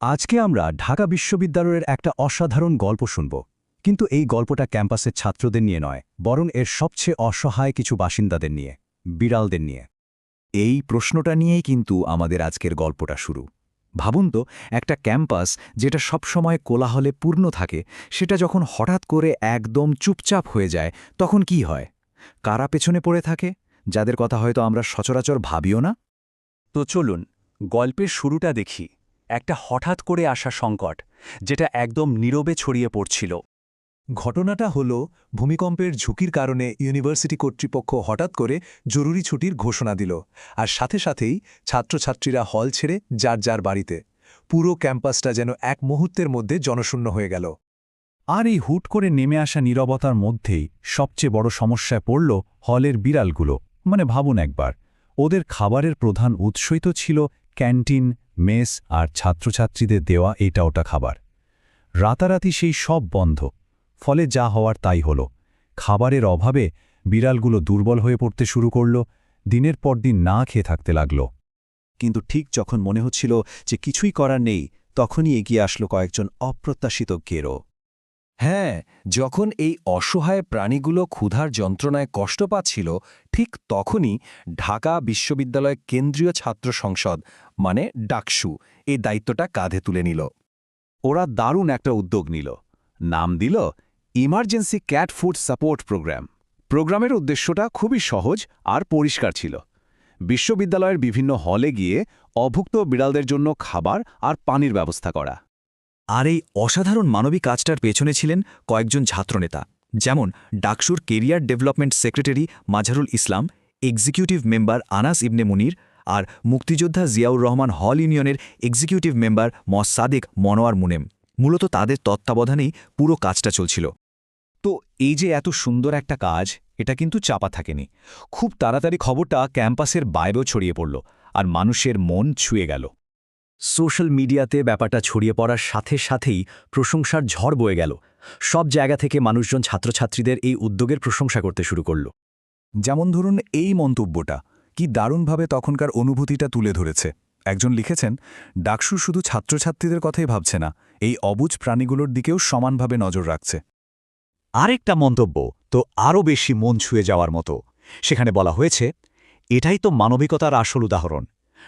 আজকে আমরা ঢাকা বিশ্ববিদ্যালয়ের একটা অসাধারণ গল্প শুনব। কিন্তু এই গল্পটা ক্যাম্পাসের ছাত্রদের নিয়ে নয়, বরং এর সবচেয়ে অসহায় কিছু বাসিন্দাদের নিয়ে, বিড়ালদের নিয়ে। এই প্রশ্নটা নিয়েই কিন্তু আমাদের আজকের গল্পটা শুরু। ভাবুন তো, একটা ক্যাম্পাস যেটা সবসময় কোলাহলে পূর্ণ থাকে, সেটা যখন হঠাৎ করে একদম চুপচাপ হয়ে যায়, তখন কি হয়? কারা পেছনে পড়ে থাকে? যাদের কথা হয়তো আমরা সচরাচর ভাবিও না? তো চলুন, গল্পের শুরুটা দেখি। একটা হঠাৎ করে আসা সংকট, যেটা একদম নীরবে ছড়িয়ে পড়ছিল। ঘটনাটা হল, ভূমিকম্পের ঝুঁকির কারণে ইউনিভার্সিটি কর্তৃপক্ষ হঠাৎ করে জরুরি ছুটির ঘোষণা দিল, আর সাথে সাথেই ছাত্রছাত্রীরা হল ছেড়ে যার যার বাড়িতে। পুরো ক্যাম্পাসটা যেন এক মুহূর্তের মধ্যে জনশূন্য হয়ে গেল। আর এই হুট করে নেমে আসা নীরবতার মধ্যেই সবচেয়ে বড় সমস্যায় পড়ল হলের বিড়ালগুলো। মানে ভাবুন একবার, ওদের খাবারের প্রধান উৎসই তো ছিল ক্যান্টিন, মেস আর ছাত্রছাত্রীদের দেওয়া এটা ওটা খাবার। রাতারাতি সেই সব বন্ধ। ফলে যা হওয়ার তাই হল। খাবারের অভাবে বিড়ালগুলো দুর্বল হয়ে পড়তে শুরু করল, দিনের পর দিন না খেয়ে থাকতে লাগল। কিন্তু ঠিক যখন মনে হচ্ছিল যে কিছুই করার নেই, তখনই এগিয়ে আসলো কয়েকজন অপ্রত্যাশিত গেরো। হ্যাঁ যখন এই অসহায় প্রাণীগুলো ক্ষুধার যন্ত্রণায় কষ্ট পাচ্ছিল, ঠিক তখনই ঢাকা বিশ্ববিদ্যালয় কেন্দ্রীয় ছাত্র সংসদ মানে ডাকসু এই দায়িত্বটা কাঁধে তুলে নিল। ওরা দারুণ একটা উদ্যোগ নিল। নাম দিল emergency cat food support programme. প্রোগ্রামের উদ্দেশ্যটা খুবই সহজ আর পরিষ্কার ছিল। বিশ্ববিদ্যালয়ের বিভিন্ন হলে গিয়ে অভুক্ত বিড়ালদের জন্য খাবার আর পানির ব্যবস্থা করা। আর এই অসাধারণ মানবিক কাজটার পেছনে ছিলেন কয়েকজন ছাত্রনেতা, যেমন ডাকসুর career development secretary Majharul Islam, executive member Anas Ibne Munir আর মুক্তিযোদ্ধা জিয়াউর রহমান হল ইউনিয়নের এক্সিকিউটিভ মেম্বার ম. সাদেক মনোয়ার মুনেম। মূলত তাদের তত্ত্বাবধানেই পুরো কাজটা চলছিল। তো এই যে এত সুন্দর একটা কাজ, এটা কিন্তু চাপা থাকেনি। খুব তাড়াতাড়ি খবরটা ক্যাম্পাসের বাইরেও ছড়িয়ে পড়ল আর মানুষের মন ছুঁয়ে গেল। সোশ্যাল মিডিয়াতে ব্যাপারটা ছড়িয়ে পড়ার সাথে সাথেই প্রশংসার ঝড় বয়ে গেল। সব জায়গা থেকে মানুষজন ছাত্রছাত্রীদের এই উদ্যোগের প্রশংসা করতে শুরু করল। যেমন ধরুন এই মন্তব্যটা কি দারুণভাবে তখনকার অনুভূতিটা তুলে ধরেছে। একজন লিখেছেন ডাকসু শুধু ছাত্রছাত্রীদের কথাই ভাবছে না এই অবুজ প্রাণীগুলোর দিকেও সমানভাবে নজর রাখছে। আরেকটা মন্তব্য তো আরও বেশি মন ছুঁয়ে যাওয়ার মতো। সেখানে বলা হয়েছে এটাই তো মানবিকতার আসল উদাহরণ।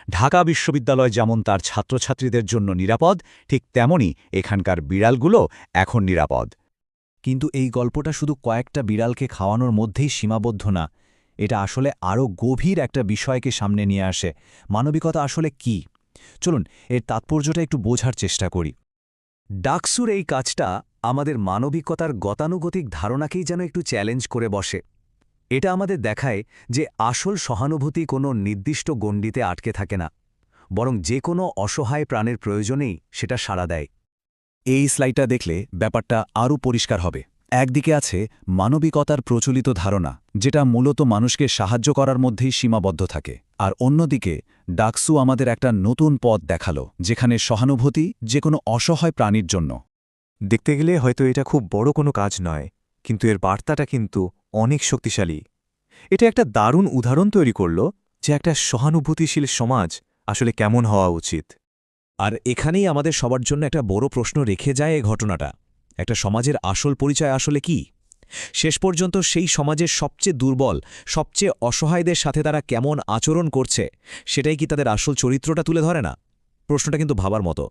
ঢাকা বিশ্ববিদ্যালয় যেমন তার ছাত্রছাত্রীদের জন্য নিরাপদ, ঠিক তেমনি এখানকার বিড়ালগুলো এখন নিরাপদ। কিন্তু এই গল্পটা শুধু কয়েকটা বিড়ালকে খাওয়ানোর মধ্যেই সীমাবদ্ধ না, এটা আসলে আরও গভীর একটা বিষয়কে সামনে নিয়ে আসে। মানবিকতা আসলে কি? চলুন, এর তাৎপর্যটা একটু বোঝার চেষ্টা করি। ডাকসুর এই কাজটা আমাদের মানবিকতার গতানুগতিক ধারণাকেই যেন একটু চ্যালেঞ্জ করে বসে। এটা আমাদের দেখায় যে আসল সহানুভূতি কোনো নির্দিষ্ট গণ্ডিতে আটকে থাকে না, বরং যে কোনো অসহায় প্রাণের প্রয়োজনেই সেটা সাড়া দেয়। এই স্লাইডটা দেখলে ব্যাপারটা আরও পরিষ্কার হবে। একদিকে আছে মানবিকতার প্রচলিত ধারণা, যেটা মূলত মানুষকে সাহায্য করার মধ্যেই সীমাবদ্ধ থাকে, আর অন্যদিকে ডাকসু আমাদের একটা নতুন পথ দেখাল, যেখানে সহানুভূতি যে কোনো অসহায় প্রাণীর জন্য। দেখতে গেলে হয়তো এটা খুব বড় কোনো কাজ নয়, কিন্তু এর বার্তাটা কিন্তু অনেক শক্তিশালী। এটা একটা দারুণ উদাহরণ তৈরি করল যে একটা সহানুভূতিশীল সমাজ আসলে কেমন হওয়া উচিত। আর এখানেই আমাদের সবার জন্য একটা বড় প্রশ্ন রেখে যায় এই ঘটনাটা। একটা সমাজের আসল পরিচয় আসলে কি? শেষ পর্যন্ত সেই সমাজের সবচেয়ে দুর্বল, সবচেয়ে অসহায়দের সাথে তারা কেমন আচরণ করছে, সেটাই কি তাদের আসল চরিত্রটা তুলে ধরে না? প্রশ্নটা কিন্তু ভাবার মতো।